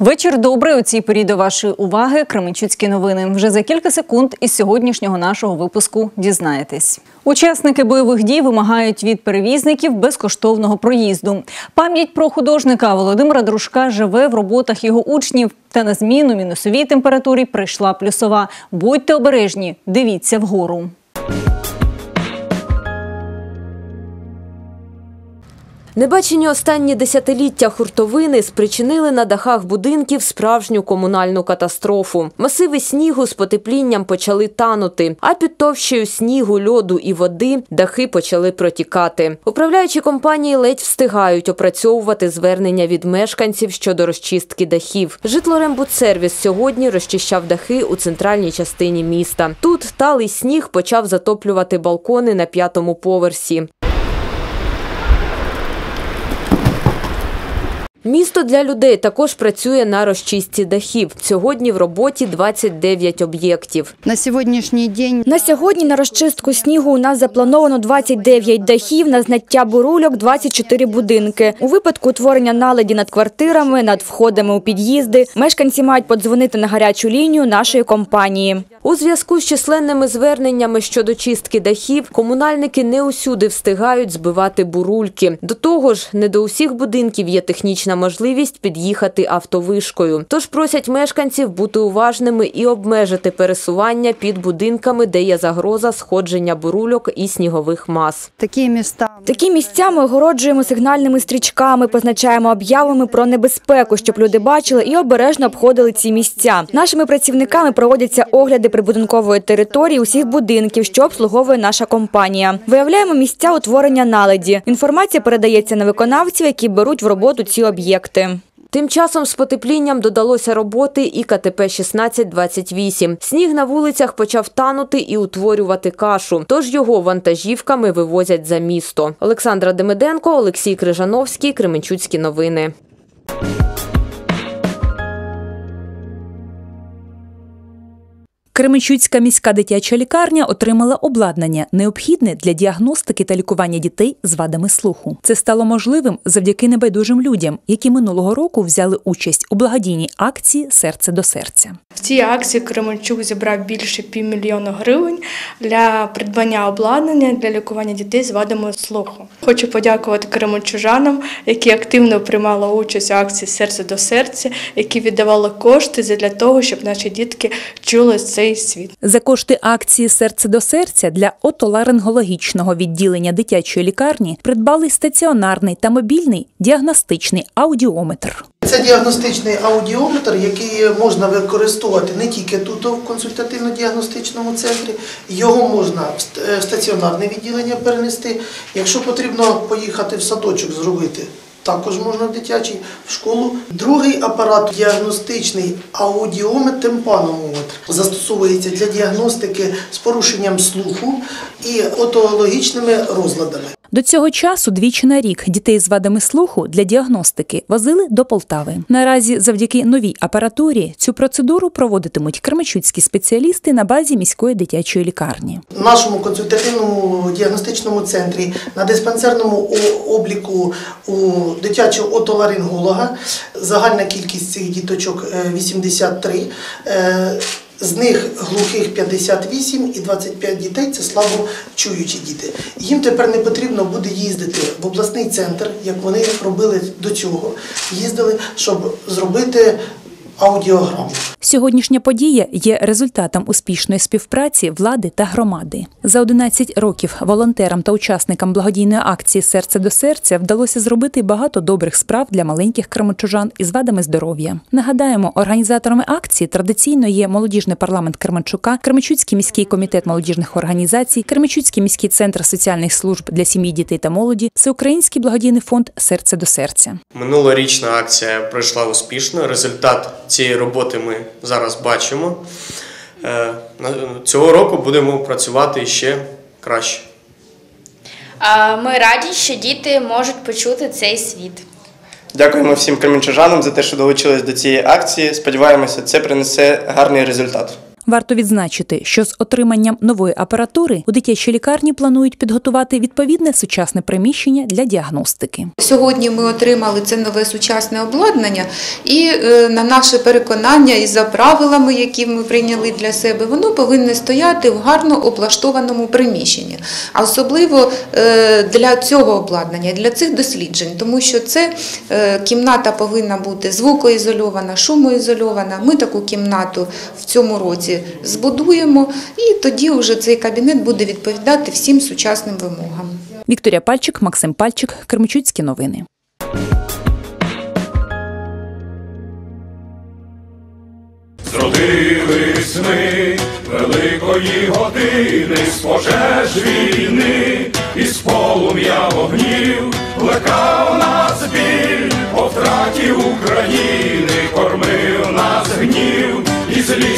Вечір добрий. У цій порі до вашої уваги Кременчуцькі новини. Вже за кілька секунд із сьогоднішнього нашого випуску дізнаєтесь. Учасники бойових дій вимагають від перевізників безкоштовного проїзду. Пам'ять про художника Володимира Дружка живе в роботах його учнів. Та на зміну мінусовій температурі прийшла плюсова. Будьте обережні, дивіться вгору. Небачені останні десятиліття хуртовини спричинили на дахах будинків справжню комунальну катастрофу. Масиви снігу з потеплінням почали танути, а під товщею снігу, льоду і води дахи почали протікати. Управляючі компанії ледь встигають опрацьовувати звернення від мешканців щодо розчистки дахів. Житлорембудсервіс сьогодні розчищав дахи у центральній частині міста. Тут талий сніг почав затоплювати балкони на п'ятому поверсі. Місто для людей також працює на розчистці дахів. Сьогодні в роботі 29 об'єктів. На сьогоднішній день На сьогодні на розчистку снігу у нас заплановано 29 дахів, на зняття бурульок 24 будинки. У випадку утворення наледі над квартирами, над входами у під'їзди, мешканці мають подзвонити на гарячу лінію нашої компанії. У зв'язку з численними зверненнями щодо чистки дахів, комунальники не усюди встигають збивати бурульки. До того ж, не до усіх будинків є технічна можливість під'їхати автовишкою. Тож просять мешканців бути уважними і обмежити пересування під будинками, де є загроза сходження бурульок і снігових мас. такі міста Такі місця ми огороджуємо сигнальними стрічками, позначаємо об'явами про небезпеку, щоб люди бачили і обережно обходили ці місця. Нашими працівниками проводяться огляди прибудинкової території усіх будинків, що обслуговує наша компанія. Виявляємо місця утворення наледі. Інформація передається на виконавців, які беруть в роботу ці об'єкти. Тим часом з потеплінням додалося роботи і КТП 1628. Сніг на вулицях почав танути і утворювати кашу, тож його вантажівками вивозять за місто. Олександра Демиденко, Олексій Крижановський, Кременчуцькі новини. Кременчуцька міська дитяча лікарня отримала обладнання, необхідне для діагностики та лікування дітей з вадами слуху. Це стало можливим завдяки небайдужим людям, які минулого року взяли участь у благодійній акції Серце до серця. В цій акції Кременчук зібрав більше півмільйона гривень для придбання обладнання для лікування дітей з вадами слуху. Хочу подякувати кременчужанам, які активно приймали участь у акції Серце до серця, які віддавали кошти для того, щоб наші дітки чули цей світ. За кошти акції Серце до серця для отоларингологічного відділення дитячої лікарні придбали стаціонарний та мобільний діагностичний аудіометр. Це діагностичний аудіометр, який можна використовувати не тільки тут, в консультативно-діагностичному центрі. Його можна е, в стаціонарне відділення перенести. Якщо потрібно поїхати в садочок зробити, також можна дитячий, в школу. Другий апарат діагностичний аудіометр, тимпаномометр, застосовується для діагностики з порушенням слуху і отологічними розладами. До цього часу двічі на рік дітей з вадами слуху для діагностики возили до Полтави. Наразі, завдяки новій апаратурі, цю процедуру проводитимуть кермачуцькі спеціалісти на базі міської дитячої лікарні. В нашому консультативному діагностичному центрі на диспансерному обліку у дитячого отоларинголога загальна кількість цих діточок е, 83. З них глухих 58 і 25 дітей це слабочуючі діти. Їм тепер не потрібно буде їздити в обласний центр, як вони робили до цього. Їздили, щоб зробити аудіограму. Сьогоднішня подія є результатом успішної співпраці влади та громади. За 11 років волонтерам та учасникам благодійної акції Серце до серця вдалося зробити багато добрих справ для маленьких кременчужан із вадами здоров'я. Нагадаємо, організаторами акції традиційно є молодіжний парламент Кременчука, Кременчуцький міський комітет молодіжних організацій, Кременчуцький міський центр соціальних служб для сім'ї, дітей та молоді, Всеукраїнський благодійний фонд Серце до серця. Минулорічна акція пройшла успішно. Результат цієї роботи ми зараз бачимо. Е, Цього року будемо працювати ще краще. Ми раді, що діти можуть почути цей світ. Дякуємо всім кременчужанам за те, що долучились до цієї акції. Сподіваємося, це принесе гарний результат. Варто відзначити, що з отриманням нової апаратури у дитячій лікарні планують підготувати відповідне сучасне приміщення для діагностики. Сьогодні ми отримали це нове сучасне обладнання, і е, на наше переконання, і за правилами, які ми прийняли для себе, воно повинне стояти в гарно облаштованому приміщенні. А особливо е, для цього обладнання, для цих досліджень, тому що це е, кімната повинна бути звукоізольована, шумоізольована. Ми таку кімнату в цьому році збудуємо, і тоді вже цей кабінет буде відповідати всім сучасним вимогам. Вікторія Пальчик, Максим Пальчик, Кременчуцькі новини. Зродились ми великої години з пожеж війни, із полум'я вогнів, плекав нас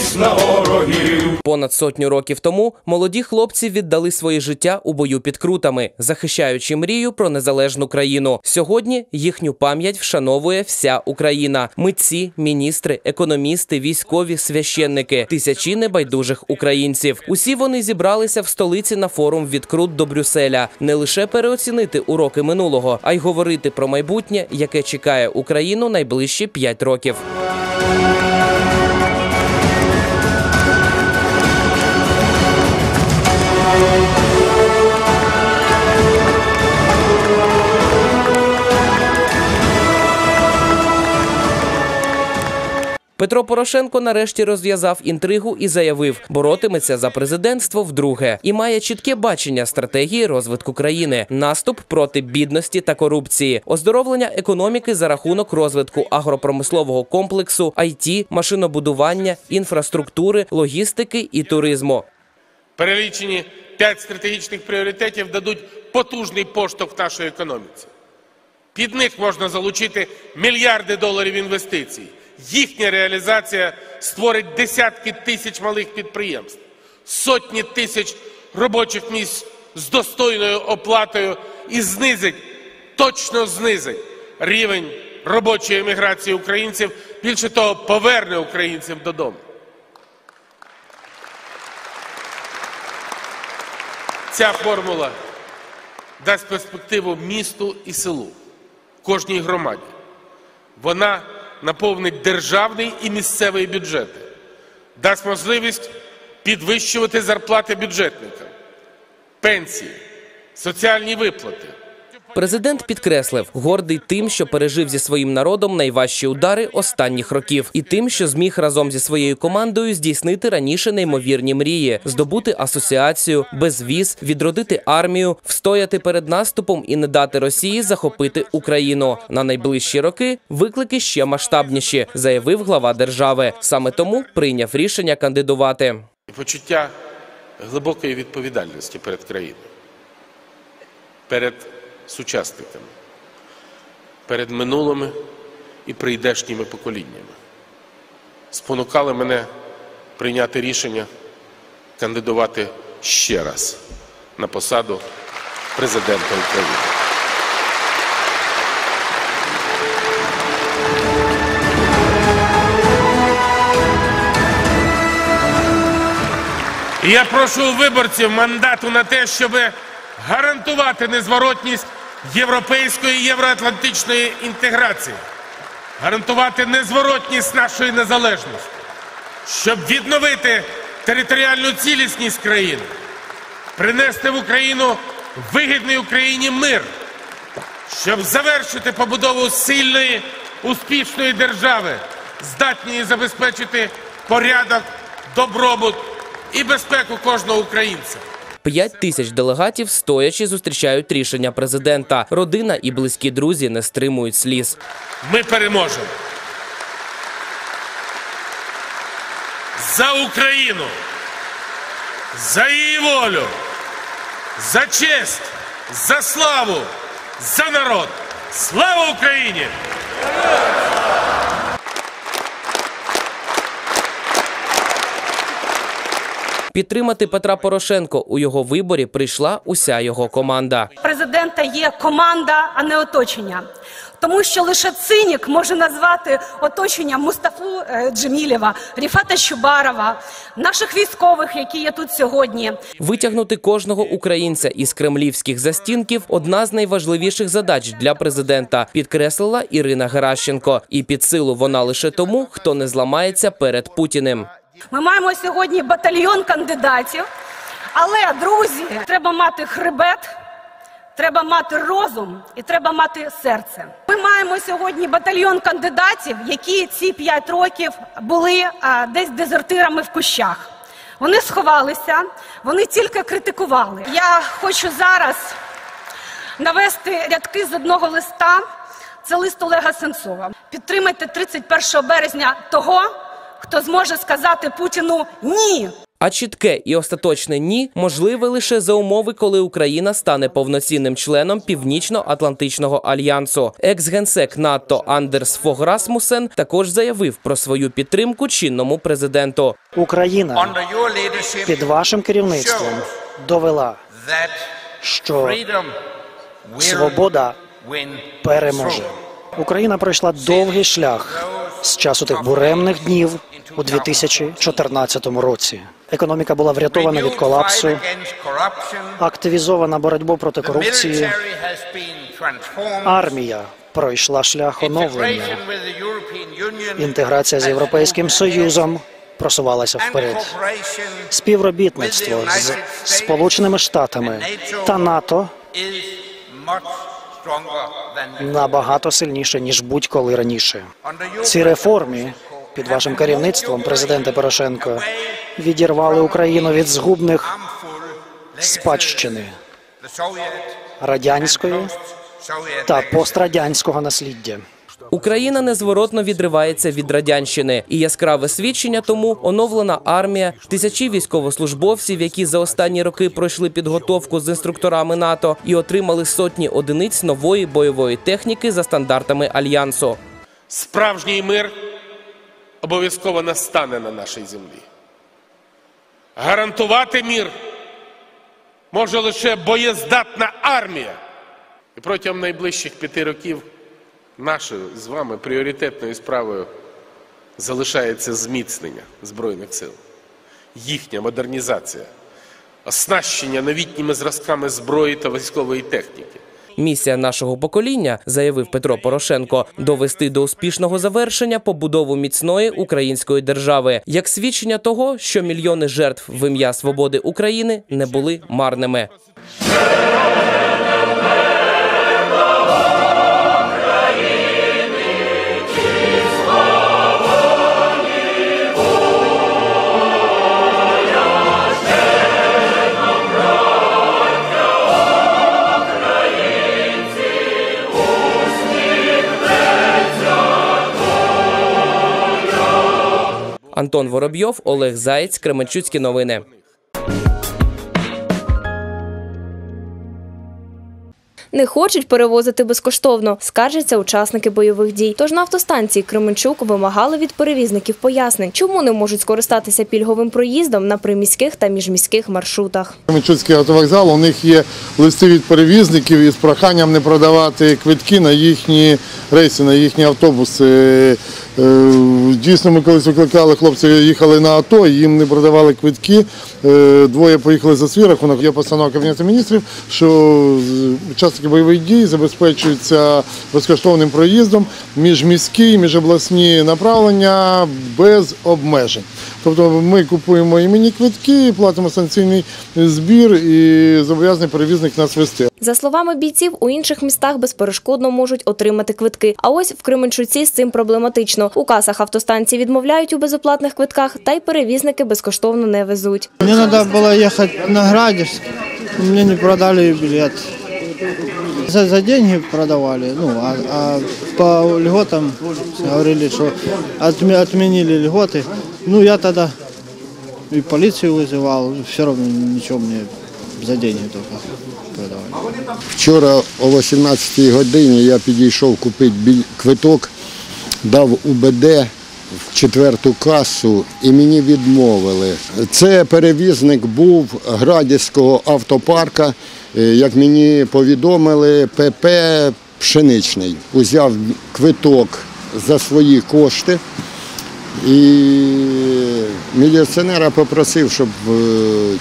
і на ворогів. Понад сотню років тому молоді хлопці віддали своє життя у бою під крутами, захищаючи мрію про незалежну країну. Сьогодні їхню пам'ять вшановує вся Україна: митці, міністри, економісти, військові, священники, тисячі небайдужих українців. Усі вони зібралися в столиці на форум від Крут до Брюсселя. Не лише переоцінити уроки минулого, а й говорити про майбутнє, яке чекає Україну найближчі п'ять років. Петро Порошенко нарешті розв'язав інтригу і заявив, боротиметься за президентство вдруге і має чітке бачення стратегії розвитку країни, наступ проти бідності та корупції, оздоровлення економіки за рахунок розвитку агропромислового комплексу, IT, машинобудування, інфраструктури, логістики і туризму. Перелічені п'ять стратегічних пріоритетів дадуть потужний поштовх нашої економіці. Під них можна залучити мільярди доларів інвестицій. Їхня реалізація створить десятки тисяч малих підприємств, сотні тисяч робочих місць з достойною оплатою і знизить, точно знизить рівень робочої еміграції українців. Більше того, поверне українців додому. Ця формула дасть перспективу місту і селу, кожній громаді. Вона наповнить державний і місцевий бюджети, дасть можливість підвищувати зарплати бюджетникам, пенсії, соціальні виплати. Президент підкреслив, гордий тим, що пережив зі своїм народом найважчі удари останніх років, і тим, що зміг разом зі своєю командою здійснити раніше неймовірні мрії, здобути асоціацію, безвіз, відродити армію, встояти перед наступом і не дати Росії захопити Україну. На найближчі роки виклики ще масштабніші, заявив глава держави. Саме тому прийняв рішення кандидувати. Почуття глибокої відповідальності перед країною, перед сучасниками, перед минулими і прийдешніми поколіннями. Спонукали мене прийняти рішення кандидувати ще раз на посаду президента України. Я прошу виборців мандату на те, щоб гарантувати незворотність європейської євроатлантичної інтеграції, гарантувати незворотність нашої незалежності, щоб відновити територіальну цілісність країни, принести в Україну вигідний Україні мир, щоб завершити побудову сильної, успішної держави, здатної забезпечити порядок, добробут і безпеку кожного українця. П'ять тисяч делегатів стоячи зустрічають рішення президента. Родина і близькі друзі не стримують сліз. Ми переможемо. За Україну, за її волю, за честь, за славу, за народ. Слава Україні! Підтримати Петра Порошенко у його виборі прийшла уся його команда. президента є команда, а не оточення. Тому що лише цинік може назвати оточення Мустафу е, Джемілєва, Ріфата Щубарова, наших військових, які є тут сьогодні. Витягнути кожного українця із кремлівських застінків одна з найважливіших задач для президента, підкреслила Ірина Геращенко. І під силу вона лише тому, хто не зламається перед Путіним. Ми маємо сьогодні батальйон кандидатів, але друзі, треба мати хребет. Треба мати розум і треба мати серце. Ми маємо сьогодні батальйон кандидатів, які ці п'ять років були а, десь дезертирами в кущах. Вони сховалися, вони тільки критикували. Я хочу зараз навести рядки з одного листа. Це лист Олега Сенцова. Підтримайте 31 березня того, хто зможе сказати Путіну ні. А чітке і остаточне ні можливе лише за умови, коли Україна стане повноцінним членом Північно-Атлантичного альянсу. Екс-генсек НАТО Андерс Фог Расмусен також заявив про свою підтримку чинному президенту. Україна під вашим керівництвом довела, що свобода переможе. Україна пройшла довгий шлях з часу тих буремних днів у 2014 році. Економіка була врятована від колапсу, активізована боротьбу проти корупції. Армія пройшла шлях оновлення. Інтеграція з Європейським Союзом просувалася вперед. Співробітництво з Сполученими Штатами та НАТО набагато сильніше ніж будь-коли раніше. Ці реформи під вашим керівництвом, президенте Порошенко, відірвали Україну від згубних спадщини радянської та пострадянського насліддя. Україна незворотно відривається від радянщини, і яскраве свідчення тому оновлена армія, тисячі військовослужбовців, які за останні роки пройшли підготовку з інструкторами НАТО і отримали сотні одиниць нової бойової техніки за стандартами альянсу. Справжній мир обов'язково настане на нашій землі. Гарантувати мір може лише боєздатна армія. І протягом найближчих п'яти років нашою з вами пріоритетною справою залишається зміцнення Збройних сил, їхня модернізація, оснащення новітніми зразками зброї та військової техніки. Місія нашого покоління, заявив Петро Порошенко, довести до успішного завершення побудову міцної української держави, як свідчення того, що мільйони жертв в ім'я свободи України не були марними. Антон Воробйов, Олег Заєць, Кременчуцькі новини. Не хочуть перевозити безкоштовно, скаржаться учасники бойових дій. Тож на автостанції Кременчук вимагали від перевізників пояснень, чому не можуть скористатися пільговим проїздом на приміських та міжміських маршрутах. Кременчуцький автовокзал, у них є листи від перевізників із проханням не продавати квитки на їхні рейси, на їхні автобуси. Е, Дійсно, ми колись викликали хлопці, їхали на АТО, їм не продавали квитки. Е, Двоє поїхали за свій рахунок. Є постанова Кабінету міністрів, що з- учасники бойових дій забезпечуються безкоштовним проїздом міжміські, міжобласні направлення без обмежень. Тобто ми купуємо іменні квитки, платимо санкційний збір і зобов'язаний перевізник нас вести. За словами бійців, у інших містах безперешкодно можуть отримати квитки. А ось в Кременчуці з цим проблематично. У касах автостанції відмовляють у безоплатних квитках, та й перевізники безкоштовно не везуть. Мне надо было ехать на Градиск, мне не продали билет. За, за деньги продавали, ну, а, а по льготам говорили, что отме- отменили льготы. Ну, я тогда и полицию вызывал, все равно ничего мне за деньги только продавали. Вчора о 18 годині я підійшов купити біль- квиток, дав УБД в четверту касу і мені відмовили. Це перевізник був Градівського автопарка. Е, Як мені повідомили, ПП пшеничний. Узяв квиток за свої кошти. І міліціонера попросив, щоб е,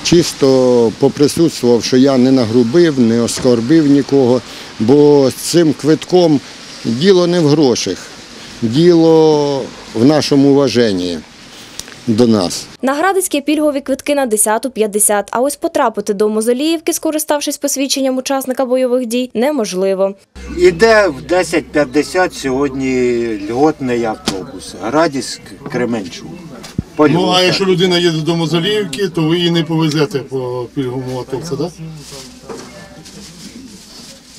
чисто поприсутствував, що я не нагрубив, не оскорбив нікого, бо з цим квитком діло не в грошах, діло в нашому уваженні до нас. На Градицькі пільгові квитки на 10-50, а ось потрапити до Мозоліївки, скориставшись посвідченням учасника бойових дій, неможливо. Іде в 10.50 сьогодні льготний автобус. Градіс Кременчук. Ну, а якщо людина їде до Мозоліївки, то ви її не повезете по пільговому автобусу, так?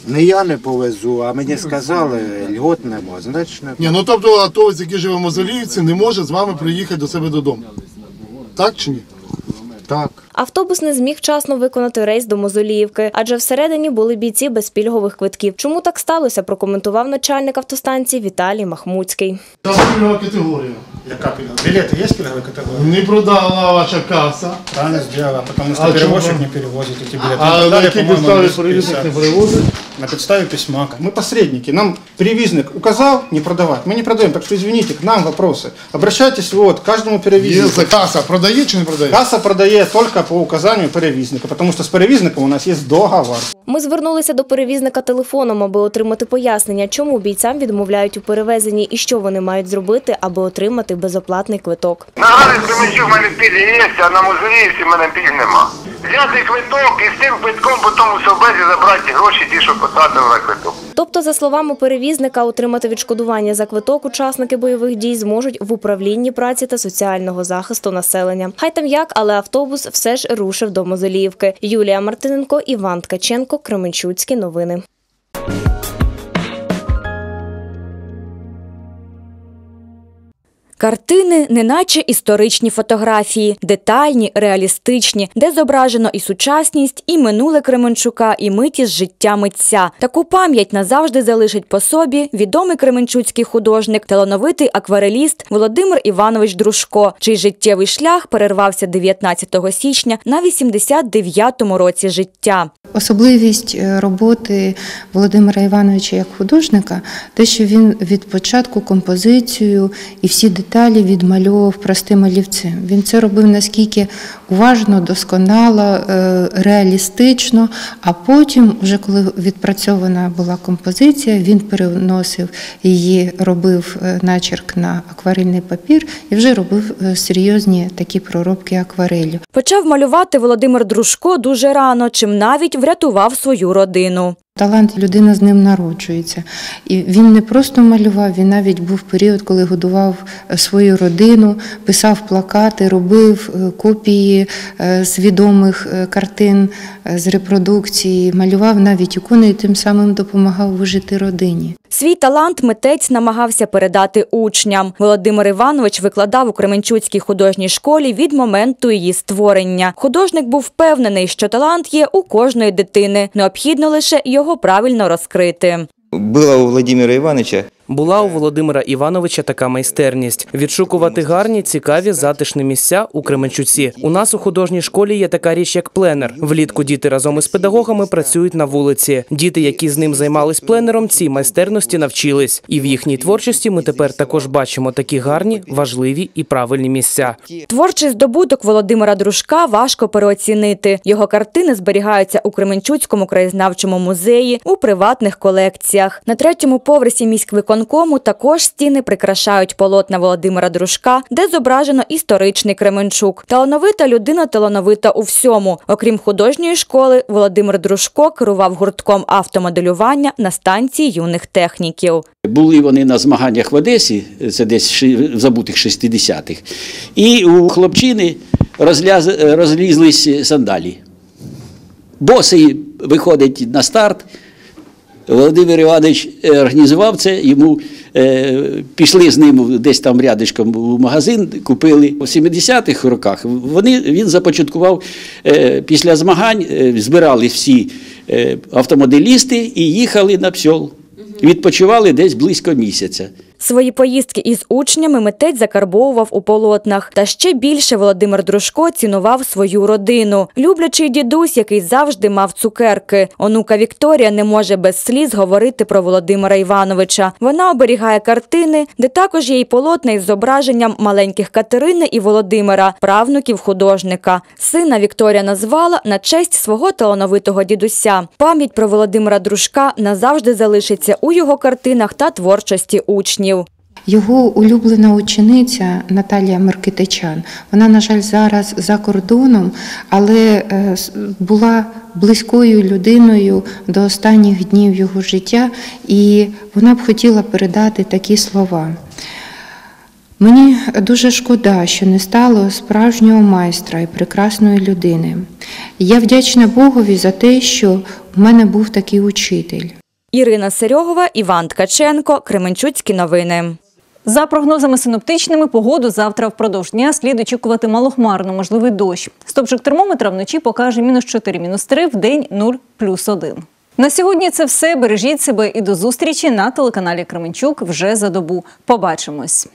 Не я не повезу, а мені сказали, льгот нема, значить не Ні, ну тобто атовець, який живе в Мозоліївці, не може з вами приїхати до себе додому. Так чи ні? Так. Автобус не зміг вчасно виконати рейс до Мозоліївки, адже всередині були бійці без пільгових квитків. Чому так сталося, прокоментував начальник автостанції Віталій Махмуцький. Це пільгова категорія. Яка пільгова? Билеты есть пільговая категория? Не продала ваша каса. Правильно сделала, потому что А перевозчик чому? не перевозит эти билеты. А Дали, на якій по-моему, підставі лист перевізник 50. не перевозить? На підставі письма. Мы посредники. Нам перевізник указал не продавать. Мы не продаем. Так что извините, к нам вопросы. Обращайтесь вот, к каждому Є перевізнику. за каса продає чи не продає? Каса продає тільки по указанню перевізника, тому що з перевізником у нас є договор. Ми звернулися до перевізника телефоном, аби отримати пояснення, чому бійцям відмовляють у перевезенні і що вони мають зробити, аби отримати безоплатний квиток. На Галицькому Кременчук в мене пільги є, а на Музеївці в мене пільг нема. Взяти квиток і з цим квитком потім у совбезі забрати гроші ті, що потратили на квиток. Тобто, за словами перевізника, отримати відшкодування за квиток учасники бойових дій зможуть в управлінні праці та соціального захисту населення. Хай там як, але автобус все ж рушив до Мозоліївки. Юлія Мартиненко, Іван Ткаченко, Кременчуцькі новини. Картини, неначе історичні фотографії, детальні, реалістичні, де зображено і сучасність, і минуле Кременчука, і миті з життя митця. Таку пам'ять назавжди залишить по собі відомий кременчуцький художник, талановитий аквареліст Володимир Іванович Дружко, чий життєвий шлях перервався 19 січня на 89-му році життя. Особливість е, роботи Володимира Івановича як художника, те, що він від початку композицію і всі деталі відмальовував простим олівцем. Він це робив наскільки уважно, досконало, е, реалістично. А потім, вже коли відпрацьована була композиція, він переносив її, робив е, начерк на акварельний папір і вже робив серйозні такі проробки акварелью. Почав малювати Володимир Дружко дуже рано, чим навіть врятував свою родину. Талант людина з ним народжується. І він не просто малював, він навіть був період, коли годував е, свою родину, писав плакати, робив е, копії е, з відомих е, картин з репродукції, малював навіть ікони і тим самим допомагав вижити родині. Свій талант митець намагався передати учням. Володимир Іванович викладав у Кременчуцькій художній школі від моменту її створення. Художник був впевнений, що талант є у кожної дитини. Необхідно лише його правильно розкрити. Было у Владимира Ивановича Була у Володимира Івановича така майстерність відшукувати гарні, цікаві, затишні місця у Кременчуці. У нас у художній школі є така річ, як пленер. Влітку діти разом із педагогами працюють на вулиці. Діти, які з ним займались пленером, цій майстерності навчились. І в їхній творчості ми тепер також бачимо такі гарні, важливі і правильні місця. Творчий здобуток Володимира Дружка важко переоцінити. Його картини зберігаються у Кременчуцькому краєзнавчому музеї у приватних колекціях. На третьому поверсі міськвиконкому також стіни прикрашають полотна Володимира Дружка, де зображено історичний Кременчук. Талановита людина талановита у всьому. Окрім художньої школи, Володимир Дружко керував гуртком автомоделювання на станції юних техніків. Були вони на змаганнях в Одесі, це десь в забутих 60-х, і у хлопчини розлізлись сандалі. Босий виходить на старт. Володимир Іванович е, організував це, йому е, пішли з ним десь там рядочком в магазин, купили. У 70-х роках вони, він започаткував е, після змагань, е, збирали всі е, автомобілісти і їхали на псьол. Відпочивали десь близько місяця. Свої поїздки із учнями митець закарбовував у полотнах. Та ще більше Володимир Дружко цінував свою родину. Люблячий дідусь, який завжди мав цукерки. Онука Вікторія не може без сліз говорити про Володимира Івановича. Вона оберігає картини, де також є й полотна із зображенням маленьких Катерини і Володимира, правнуків художника. Сина Вікторія назвала на честь свого талановитого дідуся. Пам'ять про Володимира Дружка назавжди залишиться у його картинах та творчості учнів. Його улюблена учениця Наталія Микитичан, вона, на жаль, зараз за кордоном, але е, була близькою людиною до останніх днів його життя, і вона б хотіла передати такі слова. Мені дуже шкода, що не стало справжнього майстра і прекрасної людини. Я вдячна Богові за те, що в мене був такий учитель. Ірина Серьогова, Іван Ткаченко, Кременчуцькі новини. За прогнозами синоптичними, погоду завтра впродовж дня слід очікувати малохмарно, можливий дощ. Стопчик термометра вночі покаже мінус 4, мінус 3, в день 0, плюс 1. На сьогодні це все. Бережіть себе і до зустрічі на телеканалі Кременчук вже за добу. Побачимось.